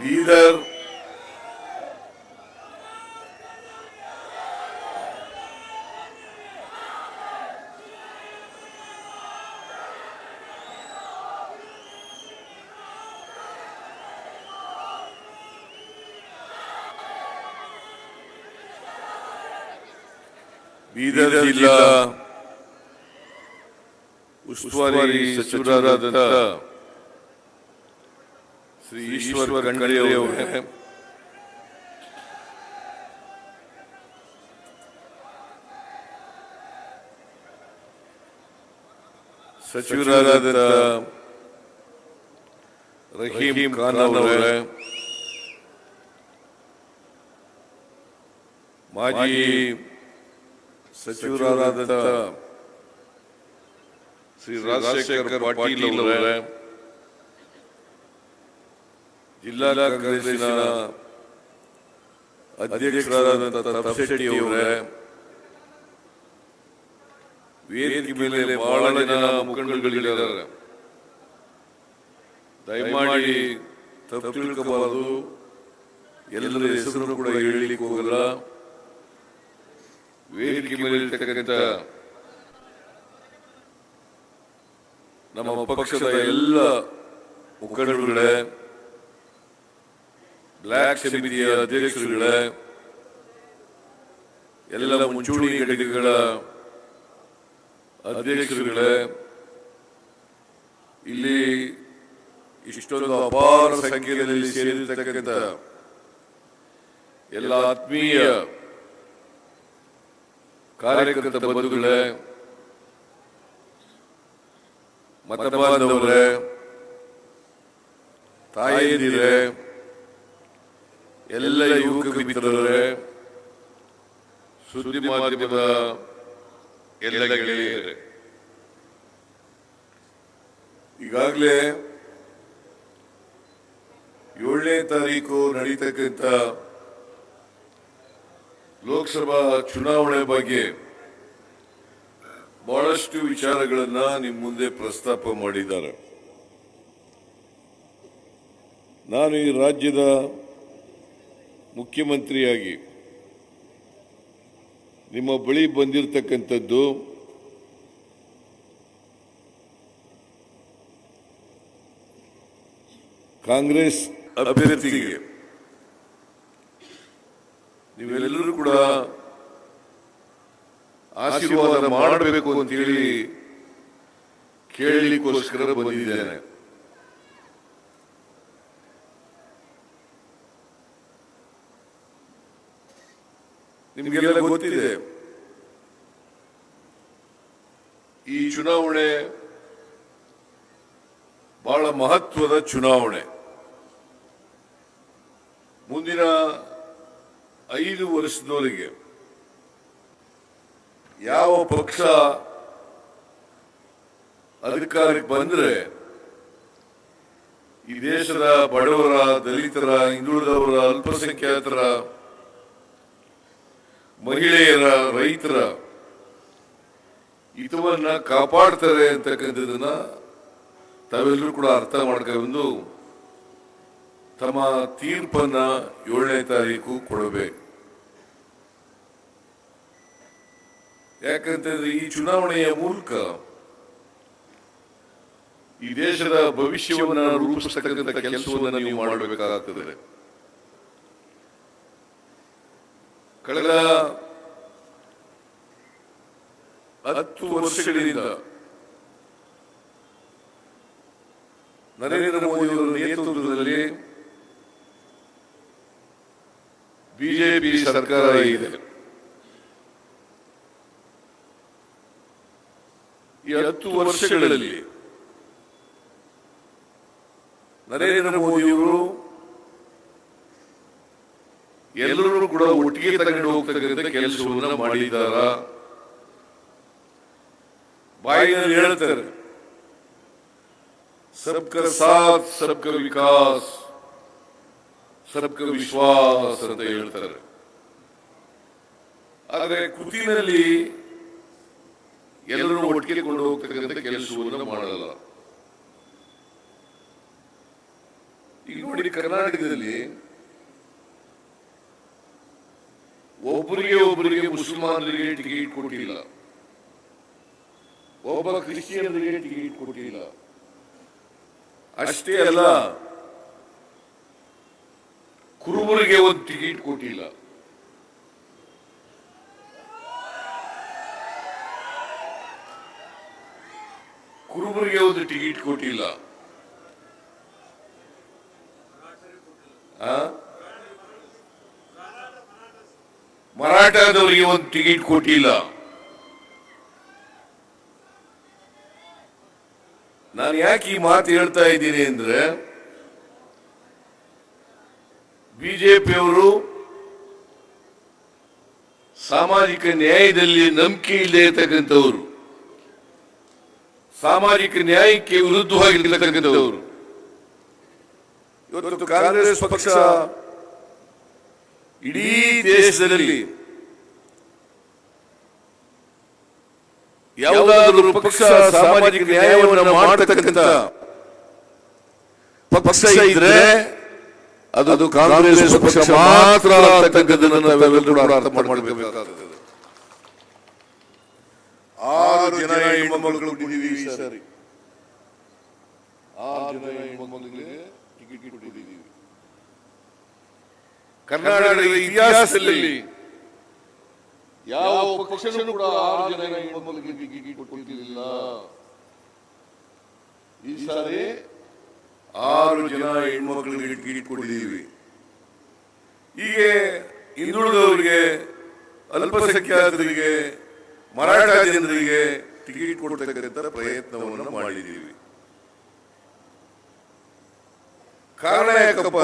ಬೀದರ್ ಬೀದರ್ ಜಿಲ್ಲಾ ಉಸ್ತುವಾರಿ ಸಚಿವರಾದಂಥ ಶ್ರೀ ಈಶ್ವರ್ ಖಂಡ್ರೆ ಅವರೇ ಸಚಿವರಾದ ರಹೀಂ ಖಾನ್ ಅವರೇ ಮಾಜಿ ಸಚಿವರಾದಂಥ ಶ್ರೀ ರಾಜಶೇಖರ್ ಪಾಟೀಲ್ ಅವರೇ ಜಿಲ್ಲಾ ಕಾಂಗ್ರೆಸ್ಸಿನ ಅಧ್ಯಕ್ಷರಾದಂಥ ತಪಶೆಟ್ಟಿ ಅವರೇ, ವೇದಿಕೆ ಮೇಲೆ ಬಹಳ ಜನ ಮುಖಂಡರುಗಳಿದ್ದಾರೆ. ದಯಮಾಡಿ ತಪ್ಪು ಎಲ್ಲರ ಹೆಸರು ಕೂಡ ಹೇಳಲಿಕ್ಕೆ ಹೋಗಲ್ಲ. ವೇದಿಕೆ ಮೇಲೆ ಇರ್ತಕ್ಕಂಥ ನಮ್ಮ ಪಕ್ಷದ ಎಲ್ಲ ಮುಖಂಡರುಗಳೇ ಬ್ಲ್ಯಾಕ್ ಸಮಿತಿಯ ಅಧ್ಯಕ್ಷರುಗಳ ಎಲ್ಲ ಮುಂಚೂಣಿ ಘಟಕಗಳ ಅಧ್ಯಕ್ಷರುಗಳ ಇಲ್ಲಿ ಇಷ್ಟೊಂದು ಅಪಾರ ಸಂಖ್ಯೆಯಲ್ಲಿ ಸೇರಿರ್ತಕ್ಕಂಥ ಎಲ್ಲ ಆತ್ಮೀಯ ಕಾರ್ಯಕರ್ತ ಬಂಧುಗಳ ಮತ ಬಾಂಧವರೇ ಎಲ್ಲ ಯುವಕ ಮಿತ್ರರೇ ಸುದ್ದಿ ಮಾಧ್ಯಮದ ಎಲ್ಲ ಗೆಳೆಯರೇ. ಈಗಾಗಲೇ ಏಳನೇ ತಾರೀಕು ನಡೀತಕ್ಕಂಥ ಲೋಕಸಭಾ ಚುನಾವಣೆ ಬಗ್ಗೆ ಬಹಳಷ್ಟು ವಿಚಾರಗಳನ್ನ ನಿಮ್ಮ ಮುಂದೆ ಪ್ರಸ್ತಾಪ ಮಾಡಿದ್ದಾರೆ. ನಾನು ಈ ರಾಜ್ಯದ ಮುಖ್ಯಮಂತ್ರಿಯಾಗಿ ನಿಮ್ಮ ಬಳಿ ಬಂದಿರತಕ್ಕಂಥದ್ದು ಕಾಂಗ್ರೆಸ್ ಅಭ್ಯರ್ಥಿಗೆ. ನೀವೆಲ್ಲರೂ ಕೂಡ ಆಶೀರ್ವಾದ ಮಾಡಬೇಕು ಅಂತೇಳಿ ಕೇಳಲಿಕ್ಕೋಸ್ಕರ ಬಂದಿದ್ದೇನೆ. ನಿಮಗೆಲ್ಲ ಗೊತ್ತಿದೆ. ಈ ಚುನಾವಣೆ ಬಹಳ ಮಹತ್ವದ ಚುನಾವಣೆ. ಮುಂದಿನ ಐದು ವರ್ಷದವರೆಗೆ ಯಾವ ಪಕ್ಷ ಅಧಿಕಾರಕ್ಕೆ ಬಂದ್ರೆ ಈ ದೇಶದ ಬಡವರ, ದಲಿತರ, ಹಿಂದುಳಿದವರ ಅಲ್ಪಸಂಖ್ಯಾತರ ಮಹಿಳೆಯರ, ರೈತರ ಹಿತವನ್ನ ಕಾಪಾಡ್ತಾರೆ ಅಂತಕ್ಕಂಥದ್ದನ್ನ ತಾವೆಲ್ಲರೂ ಕೂಡ ಅರ್ಥ ಮಾಡ್ಕೊಂಡು ತಮ್ಮ ತೀರ್ಪನ್ನ ಏಳನೇ ತಾರೀಕು ಕೊಡಬೇಕು. ಯಾಕಂತಂದ್ರೆ ಈ ಚುನಾವಣೆಯ ಮೂಲಕ ಈ ದೇಶದ ಭವಿಷ್ಯವನ್ನ ರೂಪಿಸತಕ್ಕಂಥ ಕೆಲಸವನ್ನ ನೀವು ಮಾಡಬೇಕಾಗ್ತದೆ. ಕಳೆದ ಹತ್ತು ವರ್ಷಗಳಿಂದ ನರೇಂದ್ರ ಮೋದಿಯವರ ನೇತೃತ್ವದಲ್ಲಿ ಬಿಜೆಪಿ ಸರ್ಕಾರ ಇದೆ. ಈ ಹತ್ತು ವರ್ಷಗಳಲ್ಲಿ ನರೇಂದ್ರ ಮೋದಿಯವರು ಎಲ್ಲರೂ ಕೂಡ ಒಟ್ಟಿಗೆ ತಗೊಂಡು ಹೋಗ್ತಕ್ಕಂಥ ಕೆಲಸವನ್ನ ಮಾಡಿದಾರ. ಬಾಯಿನಲ್ಲಿ ಹೇಳ್ತಾರೆ, ಸಬ್ಕ ಸಾಥ್, ಸಬ್ಕ ವಿಕಾಸ್, ಸಬ್ಕ ವಿಶ್ವಾಸ ಅಂತ ಹೇಳ್ತಾರೆ. ಆದರೆ ಕೃತಿನಲ್ಲಿ ಎಲ್ಲರೂ ಒಟ್ಟಿಗೆ ಕೊಂಡು ಹೋಗ್ತಕ್ಕಂಥ ಕೆಲಸವನ್ನ ಮಾಡಲ್ಲ. ಈಗ ನೋಡಿ ಕರ್ನಾಟಕದಲ್ಲಿ ಒಬ್ಬರಿಗೆ ಒಬ್ಬರಿಗೆ ಮುಸಲ್ಮಾನರಿಗೆ ಟಿಕೆಟ್ ಕೊಟ್ಟಿಲ್ಲ. ಒಬ್ಬ ಕ್ರಿಶ್ಚಿಯನ್ರಿಗೆ ಟಿಕೆಟ್ ಕೊಟ್ಟಿಲ್ಲ. ಅಷ್ಟೇ ಅಲ್ಲ, ಕುರುಬರಿಗೆ ಒಂದು ಟಿಕೆಟ್ ಕೊಟ್ಟಿಲ್ಲ. ಕುರುಬರಿಗೆ ಒಂದು ಟಿಕೆಟ್ ಕೊಟ್ಟಿಲ್ಲ. ಆ? ಮರಾಠದವರಿಗೆ ಒಂದು ಟಿಕೆಟ್ ಕೊಟ್ಟಿಲ್ಲ. ನಾನು ಯಾಕೆ ಈ ಮಾತು ಹೇಳ್ತಾ ಇದ್ದೀನಿ ಅಂದ್ರೆ, ಬಿಜೆಪಿಯವರು ಸಾಮಾಜಿಕ ನ್ಯಾಯದಲ್ಲಿ ನಂಬಿಕೆ ಇಲ್ಲದೆ ಇರತಕ್ಕಂಥವ್ರು. ಸಾಮಾಜಿಕ ನ್ಯಾಯಕ್ಕೆ ವಿರುದ್ಧವಾಗಿರ್ತಕ್ಕಂಥವ್ರು ಇವತ್ತು ಕಾಂಗ್ರೆಸ್ ಪಕ್ಷ ಇಡೀ ದೇಶದಲ್ಲಿ ಯಾವುದಾದರೂ ಪಕ್ಷ ಸಾಮಾಜಿಕ ನ್ಯಾಯವನ್ನು ಮಾಡತಕ್ಕಂಥ ಪಕ್ಷ ಇದ್ರೆ ಅದು ಅದು ಕಾಂಗ್ರೆಸ್ ಪಕ್ಷ ಮಾತ್ರ ಅಂತಕ್ಕಂಥದ್ದನ್ನು ನಾವೆಲ್ಲರೂ ಕೂಡ ಅರ್ಥ ಮಾಡ್ಕೊಳ್ಬೇಕಾಗ್ತದೆ. ಆರು ಜನ ಹೆಣ್ಮಕ್ಳು ಕೊಟ್ಟಿದ್ದೀವಿ ಈ ಸರಿ. ಆರು ಜನ ಹೆಣ್ಮಕ್ಳಿಗೆ ಟಿಕೆಟ್ ಕೊಟ್ಟಿದ್ದೀವಿ ಕರ್ನಾಟಕದ ಇತಿಹಾಸದಲ್ಲಿ ಯಾವ ಪಕ್ಷನೂ ಕೂಡ ಆರು ಜನ ಹೆಣ್ಮಕ್ಳಿಗೆ ಟಿಕೆಟ್ ಕೊಟ್ಟಿರಲಿಲ್ಲ. ಈ ಸಾರಿ ಆರು ಜನ ಹೆಣ್ಮಕ್ಳಿಗೆ ಟಿಕೆಟ್ ಕೊಟ್ಟಿದ್ದೀವಿ. ಹೀಗೆ ಹಿಂದುಳಿದವರಿಗೆ ಅಲ್ಪಸಂಖ್ಯಾತರಿಗೆ ಮರಾಠ ಜನರಿಗೆ ಟಿಕೆಟ್ ಕೊಡ್ತಕ್ಕಂಥ ಪ್ರಯತ್ನವನ್ನು ಮಾಡಿದ್ದೀವಿ. ಕಾರಣ ಯಾಕಪ್ಪ